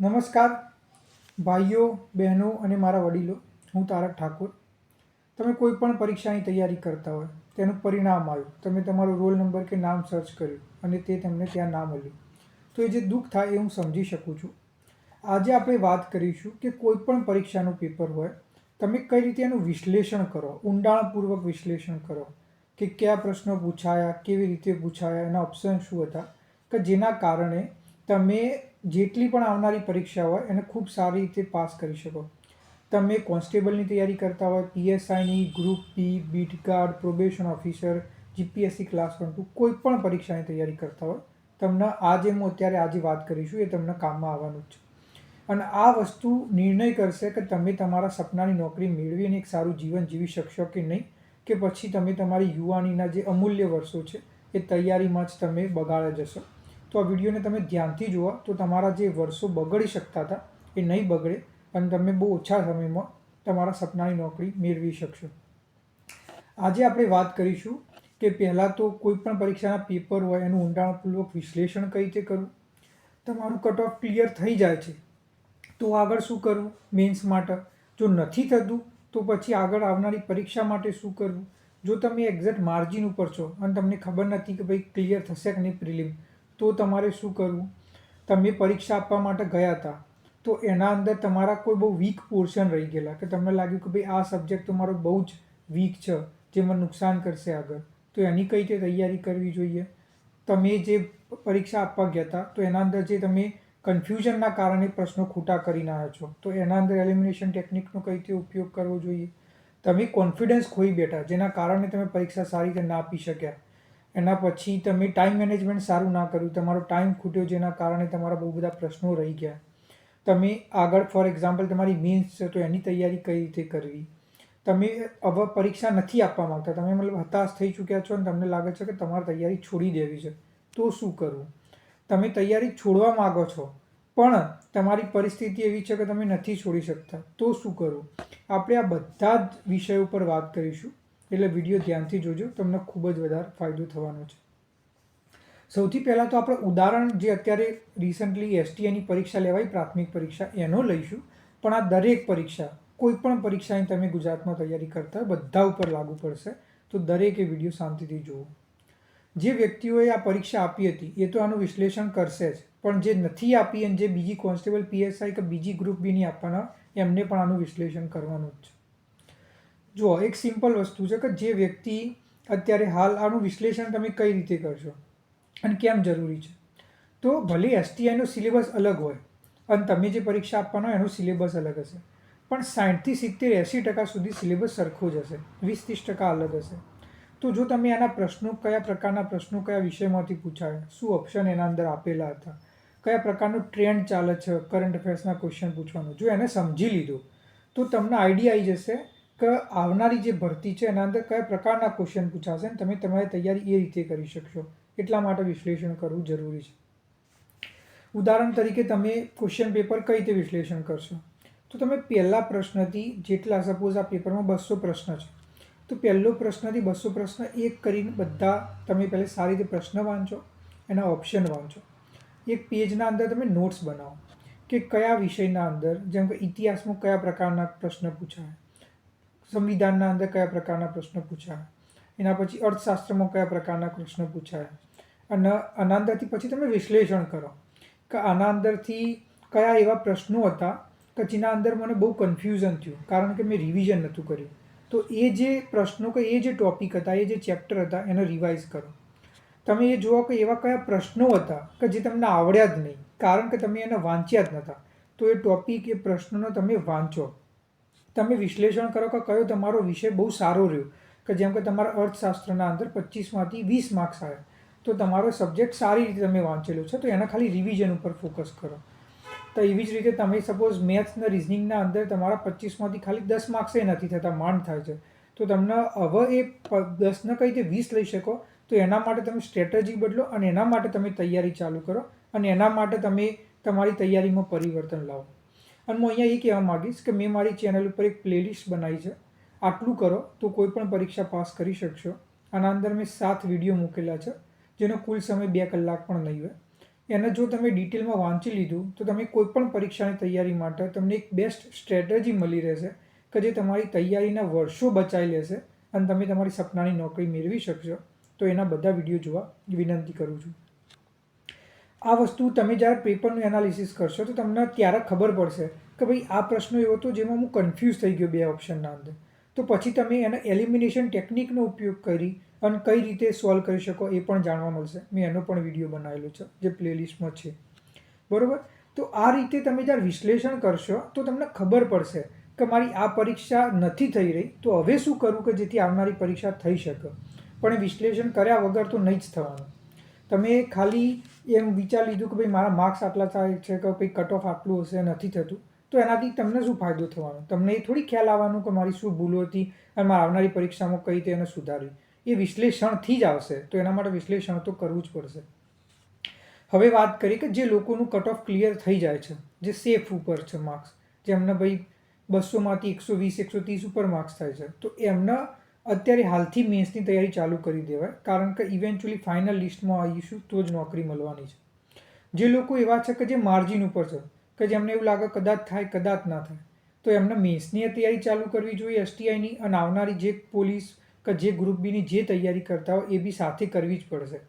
નમસ્કાર, ભાઈઓ, બહેનો અને મારા વડીલો. હું તારક ઠાકોર. તમે કોઈ પણ પરીક્ષાની તૈયારી કરતા હોય, તેનું પરિણામ આવ્યું. તમે તમારો રોલ નંબર કે નામ સર્ચ કર્યું અને તે તમને ત્યાં ના મળ્યું. તો એ જે દુઃખ થાય એ હું સમજી શકું છું. આજે આપણે વાત કરીશું કે કોઈ પણ પરીક્ષાનું પેપર હોય, તમે કઈ રીતે એનું વિશ્લેષણ કરો, ઊંડાણપૂર્વક વિશ્લેષણ કરો, કે કયા પ્રશ્નો પૂછાયા, કેવી રીતે પૂછાયા, એના ઓપ્શન શું હતા, કે જેના કારણે તમે જેટલી પણ આવનારી પરીક્ષા હોય એને ખૂબ સારી રીતે પાસ કરી શકો. તમે કોન્સ્ટેબલની તૈયારી કરતા હોય, પીએસઆઈની, group B beat guard, probation officer, GPSC class one two, કોઈ પણ પરીક્ષાની તૈયારી કરતા હોય, તમને આજે હું અત્યારે આજે વાત કરીશું, એ તમને કામમાં આવવાનું જ છે. અને આ વસ્તુ નિર્ણય કરશે કે તમે તમારા સપનાની નોકરી મેળવીને એક સારું જીવન જીવી શકશો કે નહીં, કે પછી તમે તમારી યુવાનીના જે અમૂલ્ય વર્ષો છે, એ તૈયારીમાં જ તમે બગાડે જશો. તો આ વિડીયોને તમે ધ્યાનથી જુઓ. તો તમારા જે વર્ષો બગડી શકતા હતા, એ નહીં બગડે અને તમે બહુ ઓછા સમયમાં તમારા સપનાની નોકરી મેળવી શકશો. આજે આપણે વાત કરીશું કે પહેલાં તો કોઈ પણ પરીક્ષાના પેપર હોય, એનું ઊંડાણપૂર્વક વિશ્લેષણ કઈ રીતે કરવું? તમારું કટ ઓફ ક્લિયર થઈ જાય છે. તો આગળ શું કરવું? મેન્સ માટે. જો નથી થતું, તો પછી આગળ આવનારી પરીક્ષા માટે શું કરવું? જો તમે એક્ઝેક્ટ માર્જિન ઉપર છો અને તમને ખબર નથી કે ભાઈ ક્લિયર થશે કે નહીં પ્રિલિમ તો તમારે શું કરવું? તમે પરીક્ષા આપવા માટે ગયા હતા. તો એના અંદર તમારા કોઈ બહુ વીક પોર્શન રહી ગયેલા કે તમને લાગ્યું કે ભાઈ આ સબ્જેક્ટ તો મારો બહુ જ વીક છે, જે મને નુકસાન કરશે આગળ. તો એની કઈ રીતે તૈયારી કરવી જોઈએ? તમે જે પરીક્ષા આપવા ગયા હતા, તો એના અંદર જે તમે કન્ફ્યુઝનના કારણે પ્રશ્નો ખોટા કરીને આવ્યા છો, તો એના અંદર એલિમિનેશન ટેકનિકનો કઈ રીતે ઉપયોગ કરવો જોઈએ? તમે કોન્ફિડન્સ ખોઈ બેઠા, જેના કારણે તમે પરીક્ષા સારી રીતે ના આપી શક્યા. એના પછી તમે ટાઈમ મેનેજમેન્ટ સારું ના કર્યું, તમારો ટાઈમ ખૂટ્યો જેના કારણે તમારા બહુ બધા પ્રશ્નો રહી ગયા. તમે આગળ ફોર એક્ઝામ્પલ તમારી મેન્સ છે તો એની તૈયારી કઈ રીતે કરવી? તમે હવે પરીક્ષા નથી આપવા માંગતા. તમે મતલબ હતાશ થઈ ચૂક્યા છો અને તમને લાગે છે કે તમારે તૈયારી છોડી દેવી છે. તો શું કરવું તમે તૈયારી છોડવા માગો છો, પણ તમારી પરિસ્થિતિ એવી છે કે તમે નથી છોડી શકતા. તો શું કરવું આપણે આ બધા જ વિષયો ઉપર વાત કરીશું. એટલે વીડિયો ધ્યાનથી જોજો, તમને ખૂબ જ વધારે ફાયદો થવાનો છે. સૌથી પહેલાં તો આપણે ઉદાહરણ જે અત્યારે રિસન્ટલી એસટીઆઈની પરીક્ષા લેવાય, પ્રાથમિક પરીક્ષા, એનો લઈશું. પણ આ દરેક પરીક્ષા, કોઈ પણ પરીક્ષાની તમે ગુજરાતમાં તૈયારી કરતા બધા ઉપર લાગુ પડશે, તો દરેકે વીડિયો શાંતિથી જુઓ. જે વ્યક્તિઓએ આ પરીક્ષા આપી હતી, એ તો આનું વિશ્લેષણ કરશે જ. પણ જે નથી આપી અને જે બીજી કોન્સ્ટેબલ પીએસઆઈ કે બીજી ગ્રુપ બીની આપવાના, એમને પણ આનું વિશ્લેષણ કરવાનું જ છે. જુઓ, એક સિમ્પલ વસ્તુ છે કે જે વ્યક્તિ અત્યારે હાલ આનું વિશ્લેષણ તમે કઈ રીતે કરશો અને કેમ જરૂરી છે? તો ભલે એસટીઆઈનો સિલેબસ અલગ હોય અને તમે જે પરીક્ષા આપવાનો એનો સિલેબસ અલગ હશે, પણ સાઠથી સિત્તેર એંસી ટકા સુધી સિલેબસ સરખો જ હશે વીસ ત્રીસ ટકા અલગ હશે. તો જો તમે આના પ્રશ્નો, કયા પ્રકારના પ્રશ્નો, કયા વિષયમાંથી પૂછાયા, શું ઓપ્શન એના અંદર આપેલા હતા, કયા પ્રકારનો ટ્રેન્ડ ચાલે છે કરંટ અફેર્સના ક્વેશ્ચન પૂછવાનું, જો એને સમજી લીધું, તો તમને આઈડિયા આવી જશે કે આવનારી જે ભરતી છે, એના અંદર કયા પ્રકારના ક્વેશ્ચન પૂછાશે અને તમે તમારી તૈયારી એ રીતે કરી શકશો. એટલા માટે વિશ્લેષણ કરવું જરૂરી છે. ઉદાહરણ તરીકે તમે ક્વેશ્ચન પેપર કઈ રીતે વિશ્લેષણ કરશો? તો તમે પહેલા પ્રશ્નથી જેટલા સપોઝ આ પેપરમાં બસો પ્રશ્ન છે, તો પહેલો પ્રશ્નથી બસો પ્રશ્ન એક કરીને બધા તમે પહેલાં સારી રીતે પ્રશ્ન વાંચો, એના ઓપ્શન વાંચો. એક પેજના અંદર તમે નોટ્સ બનાવો કે કયા વિષયના અંદર, જેમ કે ઇતિહાસમાં કયા પ્રકારના પ્રશ્ન પૂછાય. સંવિધાનના અંદર કયા પ્રકારના પ્રશ્ન પૂછાય? એના પછી અર્થશાસ્ત્રમાં કયા પ્રકારના પ્રશ્નો પૂછાય? અને આના અંદરથી પછી તમે વિશ્લેષણ કરો કે આના અંદરથી કયા એવા પ્રશ્નો હતા કે જેના અંદર મને બહુ કન્ફ્યુઝન થયું. કારણ કે મેં રિવિઝન નહોતું કર્યું. તો એ જે પ્રશ્નો કે એ જે ટોપિક હતા, એ જે ચેપ્ટર હતા, એને રિવાઇઝ કરો. તમે એ જુઓ કે એવા કયા પ્રશ્નો હતા કે જે તમને આવડ્યા જ નહીં. કારણ કે તમે એને વાંચ્યા જ નહોતા. તો એ ટોપિક એ પ્રશ્નોનો તમે વાંચો. તમે વિશ્લેષણ કરો કે કયો તમારો વિષય બહુ સારો રહ્યો. કે જેમ કે તમારા અર્થશાસ્ત્રના અંદર પચીસમાંથી વીસ માર્ક્સ આવ્યા તો તમારો સબ્જેક્ટ સારી રીતે તમે વાંચેલો છે, તો એના ખાલી રિવિઝન ઉપર ફોકસ કરો. તો એવી જ રીતે તમે સપોઝ મેથ્સના રિઝનિંગના અંદર તમારા પચીસમાંથી ખાલી દસ માર્ક્સ નથી થતા, માંડ થાય છે. તો તમને હવે એ દસને કઈ રીતે વીસ લઈ શકો, તો એના માટે તમે સ્ટ્રેટેજી બદલો અને એના માટે તમે તૈયારી ચાલુ કરો અને એના માટે તમે તમારી તૈયારીમાં પરિવર્તન લાવો. અને હું અહીંયા એ કહેવા માગીશ કે મેં મારી ચેનલ ઉપર એક પ્લેલિસ્ટ બનાવી છે. આટલું કરો તો કોઈ પણ પરીક્ષા પાસ કરી શકશો. આના અંદર મેં સાત વીડિયો મૂકેલા છે, જેનો કુલ સમય બે કલાક પણ નહીં હોય. એને જો તમે ડિટેલમાં વાંચી લીધું, તો તમે કોઈ પણ પરીક્ષાની તૈયારી માટે તમને એક બેસ્ટ સ્ટ્રેટેજી મળી રહેશે કે જે તમારી તૈયારીના વર્ષો બચાવી લેશે અને તમે તમારી સપનાની નોકરી મેળવી શકશો. તો એના બધા વીડિયો જોવા વિનંતી કરું છું. આ વસ્તુ તમે જ્યારે પેપરનું એનાલિસિસ કરશો તો તમને ત્યારે ખબર પડશે કે ભાઈ આ પ્રશ્ન એવો હતો જેમાં હું કન્ફ્યુઝ થઈ ગયો બે ઓપ્શનના અંદર. તો પછી તમે એના એલિમિનેશન ટેકનિકનો ઉપયોગ કરી અને કઈ રીતે સોલ્વ કરી શકો એ પણ જાણવા મળશે. મેં એનો પણ વીડિયો બનાવેલો છે, જે પ્લેલિસ્ટમાં છે. બરાબર? તો આ રીતે તમે જ્યારે વિશ્લેષણ કરશો તો તમને ખબર પડશે કે મારી આ પરીક્ષા નથી થઈ રહી, તો હવે શું કરવું કે જેથી આવનારી પરીક્ષા થઈ શકે. પણ વિશ્લેષણ કર્યા વગર તો નહીં જ થવાનું. તમે ખાલી એમ વિચાર લીધું કે ભાઈ મારા માર્ક્સ આટલા થાય છે કે ભાઈ કટ ઓફ આટલું હશે, નથી થતું. તો એનાથી તમને શું ફાયદો થવાનો? તમને એ થોડી ખ્યાલ આવવાનું કે મારી શું ભૂલો હતી અને મારે આવનારી પરીક્ષામાં કઈ રીતે એને સુધારવી એ વિશ્લેષણથી જ આવશે. તો એના માટે વિશ્લેષણ તો કરવું જ પડશે. હવે વાત કરીએ કે જે લોકોનું કટ ઓફ ક્લિયર થઈ જાય છે, જે સેફ ઉપર છે માર્ક્સ જેમને ભાઈ બસોમાંથી એકસો વીસ, એકસો ત્રીસ ઉપર માર્ક્સ થાય છે, તો એમના અત્યારે હાલથી મેન્સની તૈયારી ચાલુ કરી દેવાય, કારણ કે ઇવેન્ચ્યુઅલી ફાઇનલ લિસ્ટમાં આવીશું તો જ નોકરી મળવાની છે. જે લોકો એવા છે કે જે માર્જિન ઉપર છે, કે જેમને એવું લાગે કદાચ થાય, કદાચ ના થાય, તો એમને મેન્સની તૈયારી ચાલુ કરવી જોઈએ એસટીઆઈની અને આવનારી જે પોલીસ કે જે ગ્રુપ બીની જે તૈયારી કરતા હોય, એ બી સાથે કરવી જ પડશે.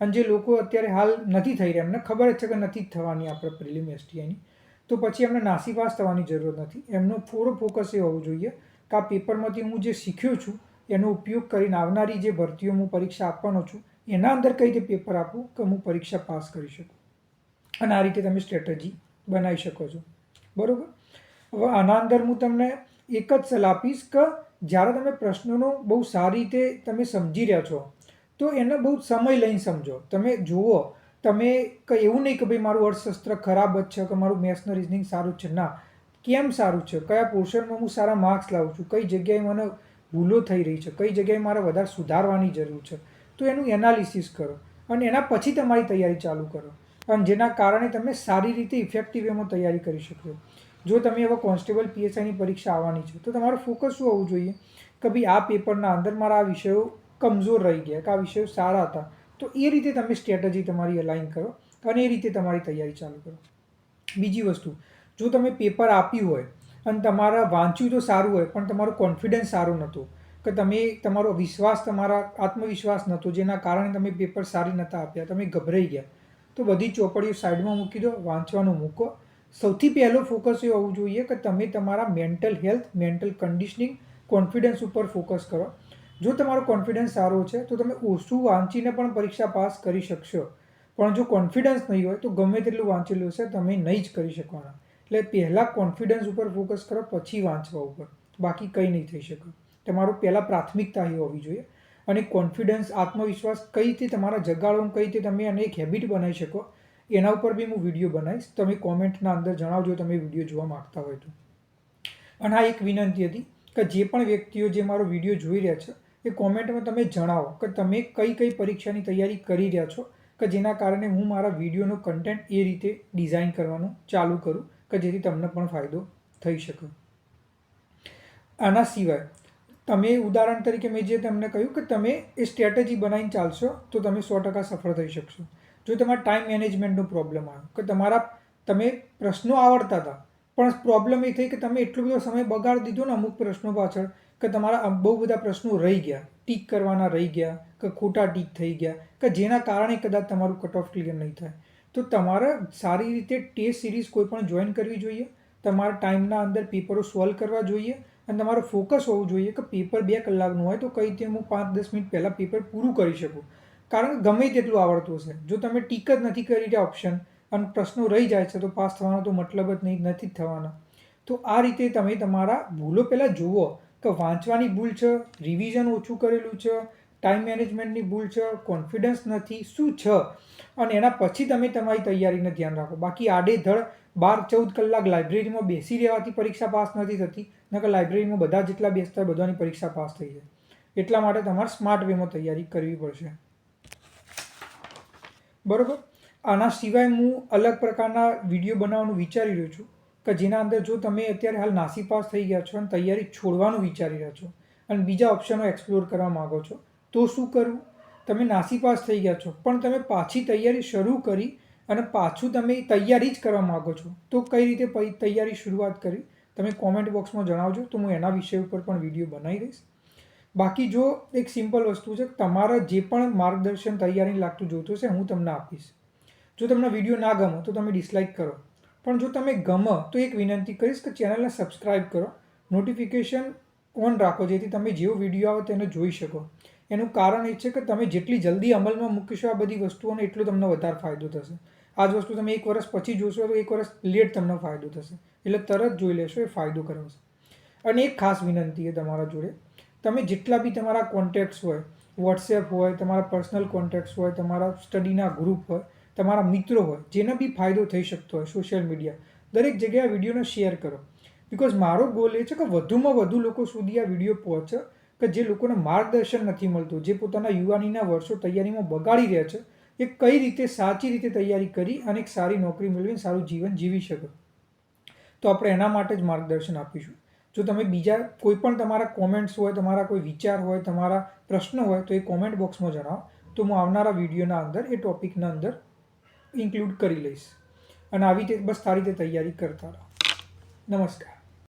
અને જે લોકો અત્યારે હાલ નથી થઈ રહ્યા, એમને ખબર જ છે કે નથી થવાની આપણે પ્રિલિમ એસટીઆઈની તો પછી એમને નાસીપાસ થવાની જરૂર નથી. એમનો થોડો ફોકસ એ હોવું જોઈએ કે આ પેપરમાંથી હું જે શીખ્યો છું એનો ઉપયોગ કરીને આવનારી જે ભરતીઓ હું પરીક્ષા આપવાનો છું, એના અંદર કઈ રીતે પેપર આપું કે હું પરીક્ષા પાસ કરી શકું? અને આ રીતે તમે સ્ટ્રેટેજી બનાવી શકો છો. બરાબર? હવે આના અંદર હું તમને એક જ સલાહ આપીશ કે જ્યારે તમે પ્રશ્નોનો બહુ સારી રીતે તમે સમજી રહ્યા છો, તો એને બહુ સમય લઈને સમજો. તમે જુઓ, તમે કંઈ એવું નહીં કે ભાઈ મારું અર્થશાસ્ત્ર ખરાબ જ છે કે મારું મેથ્સનું રિઝનિંગ સારું છે. ના, કેમ સારું છે? કયા પોર્શનમાં હું સારા માર્ક્સ લાવું છું? કઈ જગ્યાએ મને ભૂલો થઈ રહી છે. કઈ જગ્યાએ મારે વધારે સુધારવાની જરૂર છે? તો એનું એનાલિસિસ કરો અને એના પછી તમારી તૈયારી ચાલુ કરો. અને જેના કારણે તમે સારી રીતે ઇફેક્ટિવ એમાં તૈયારી કરી શકો. જો તમે હવે કોન્સ્ટેબલ પીએસઆઈની પરીક્ષા આવવાની છે, તો તમારું ફોકસ શું હોવું જોઈએ? કે ભાઈ આ પેપરના અંદર મારા આ વિષયો કમજોર રહી ગયા, કે આ વિષયો સારા હતા. તો એ રીતે તમે સ્ટ્રેટજી તમારી અલાઇન કરો અને એ રીતે તમારી તૈયારી ચાલુ કરો. બીજી વસ્તુ, જો તમે પેપર આપ્યું હોય અને તમારા વાંચ્યું તો સારું હોય, પણ તમારું કોન્ફિડન્સ સારું નહોતું. કે તમે, તમારો વિશ્વાસ, તમારા આત્મવિશ્વાસ નહોતો, જેના કારણે તમે પેપર સારી નહોતા આપ્યા, તમે ગભરાઈ ગયા. તો બધી ચોપડીઓ સાઈડમાં મૂકી દો, વાંચવાનું મૂકો. સૌથી પહેલો ફોકસ એ હોવું જોઈએ કે તમે તમારા mental health mental conditioning confidence ઉપર ફોકસ કરો. જો તમારો કોન્ફિડન્સ સારો છે, તો તમે ઓછું વાંચીને પણ પરીક્ષા પાસ કરી શકશો. પણ જો કોન્ફિડન્સ નહીં હોય, તો ગમે તેટલું વાંચેલું હશે, તમે નહીં જ કરી શકવાના. એટલે પહેલાં કોન્ફિડન્સ ઉપર ફોકસ કરો, પછી વાંચવા ઉપર. બાકી કંઈ નહીં થઈ શકે. તમારું પહેલાં પ્રાથમિકતા એ હોવી જોઈએ. અને કોન્ફિડન્સ આત્મવિશ્વાસ કઈ રીતે તમારા જગાડો કઈ રીતે તમે એને એક હેબિટ બનાવી શકો, એના ઉપર બી હું વીડિયો બનાવીશ. તમે કોમેન્ટના અંદર જણાવજો, તમે વીડિયો જોવા માગતા હોય તો. અને આ એક વિનંતી હતી કે જે પણ વ્યક્તિઓ જે મારો વીડિયો જોઈ રહ્યા છે, એ કોમેન્ટમાં તમે જણાવો કે તમે કઈ કઈ પરીક્ષાની તૈયારી કરી રહ્યા છો, કે જેના કારણે હું મારા વિડીયોનો કન્ટેન્ટ એ રીતે ડિઝાઇન કરવાનું ચાલુ કરું. કે જેથી તમને પણ ફાયદો થઈ શકે. આના સિવાય, તમે ઉદાહરણ તરીકે મેં જે તમને કહ્યું કે તમે એ સ્ટ્રેટેજી બનાવીને ચાલશો, તો તમે સો ટકા સફળ થઈ શકશો. જો તમારા ટાઈમ મેનેજમેન્ટનો પ્રોબ્લેમ આવ્યો, કે તમારા, તમે પ્રશ્નો આવડતા હતા, પણ પ્રોબ્લેમ એ થઈ કે તમે એટલો બધો સમય બગાડી દીધો ને અમુક પ્રશ્નો પાછળ, કે તમારા બહુ બધા પ્રશ્નો રહી ગયા, ટીક કરવાના રહી ગયા, કે ખોટા ટીક થઈ ગયા, કે જેના કારણે કદાચ તમારું કટ ઓફ ક્લિયર નહીં થાય. તો તમારે સારી રીતે ટેસ્ટ સિરીઝ કોઈ પણ જોઈન કરવી જોઈએ, તમારા ટાઈમના અંદર પેપરો સોલ્વ કરવા જોઈએ અને તમારો ફોકસ હોવું જોઈએ કે પેપર બે કલાકનું હોય તો કઈ રીતે હું પાંચ દસ મિનિટ પહેલાં પેપર પૂરું કરી શકું. કારણ કે ગમે તેટલું આવડતું હશે. જો તમે ટીક જ નથી કરી રહ્યા ઓપ્શન અને પ્રશ્નો રહી જાય છે તો પાસ થવાનો તો મતલબ જ નહીં, નથી જ થવાના. તો આ રીતે તમે તમારા ભૂલો પહેલાં જુઓ કે વાંચવાની ભૂલ છે રિવિઝન ઓછું કરેલું છે ટાઈમ મેનેજમેન્ટની ભૂલ છે કોન્ફિડન્સ નથી, શું છે? અને એના પછી તમે તમારી તૈયારીને ધ્યાન રાખો. બાકી આડેધડ બાર ચૌદ કલાક લાઇબ્રેરીમાં બેસી રહેવાથી પરીક્ષા પાસ નથી થતી, નકર લાઇબ્રેરીમાં બધા જેટલા બેસતા હોય બધાની પરીક્ષા પાસ થઈ જાય. એટલા માટે તમારે સ્માર્ટ વેમાં તૈયારી કરવી પડશે. બરાબર? આના સિવાય હું અલગ પ્રકારના વીડિયો બનાવવાનું વિચારી રહ્યો છું, કે જેના અંદર જો તમે અત્યારે હાલ નાસી પાસ થઈ ગયા છો અને તૈયારી છોડવાનું વિચારી રહ્યા છો અને બીજા ઓપ્શનો એક્સપ્લોર કરવા માગો છો તો શું કરવું તમે નાસીપાસ થઈ ગયા છો. પણ તમે પાછી તૈયારી શરૂ કરી અને પાછું તમે તૈયારી જ કરવા માગો છો. તો કઈ રીતે તૈયારી શરૂઆત કરી? તમે કોમેન્ટ બોક્સમાં જણાવજો. તો હું એના વિષય ઉપર પણ વીડિયો બનાવી દઈશ. બાકી જો એક સિમ્પલ વસ્તુ છે, તમારા જે પણ માર્ગદર્શન તૈયારી લાગતું જોતું છે હું તમને આપીશ. જો તમને વીડિયો ના ગમો, તો તમે ડિસલાઇક કરો. પણ જો તમે ગમો, તો એક વિનંતી કરીશ કે ચેનલને સબસ્ક્રાઇબ કરો. નોટિફિકેશન ઓન રાખો, જેથી તમે જેવો વીડિયો આવે તેને જોઈ શકો. એનું કારણ એ છે કે તમે જેટલી જલ્દી અમલમાં મૂકશો આ બધી વસ્તુઓને, એટલો તમને વધારે ફાયદો થશે. આ જ વસ્તુ તમે એક વર્ષ પછી જોશો તો એક વર્ષ લેટ તમને ફાયદો થશે. એટલે તરત જોઈ લેશો, એ ફાયદો કરાવશે. અને એક ખાસ વિનંતી છે તમારા જોડે. તમે જેટલા બી તમારા કોન્ટેક્ટ્સ હોય વોટ્સએપ હોય, તમારા પર્સનલ કોન્ટેક્ટ્સ હોય, તમારા સ્ટડીના ગ્રુપ હોય, તમારા મિત્રો હોય, જેને બી ફાયદો થઈ શકતો હોય સોશિયલ મીડિયા દરેક જગ્યાએ વિડીયોને શેર કરો. બિકોઝ મારો ગોલ એ છે કે વધુમાં વધુ લોકો સુધી આ વીડિયો પહોંચે કે જે લોકોને માર્ગદર્શન નથી મળતું, જે પોતાના યુવાનીના વર્ષો તૈયારીમાં બગાડી રહ્યા છે, એ કઈ રીતે સાચી રીતે તૈયારી કરી અને એક સારી નોકરી મેળવીને સારું જીવન જીવી શકે? તો આપણે એના માટે જ માર્ગદર્શન આપીશું. જો તમે બીજા કોઈ પણ તમારા કોમેન્ટ્સ હોય, તમારા કોઈ વિચાર હોય, તમારા પ્રશ્નો હોય, તો એ કોમેન્ટ બોક્સમાં જણાવો. તો હું આવનારા વિડીયોના અંદર, એ ટોપિકના અંદર ઇન્ક્લુડ કરી લઈશ. અને આવી રીતે બસ સારી રીતે તૈયારી કરતા રહો. નમસ્કાર.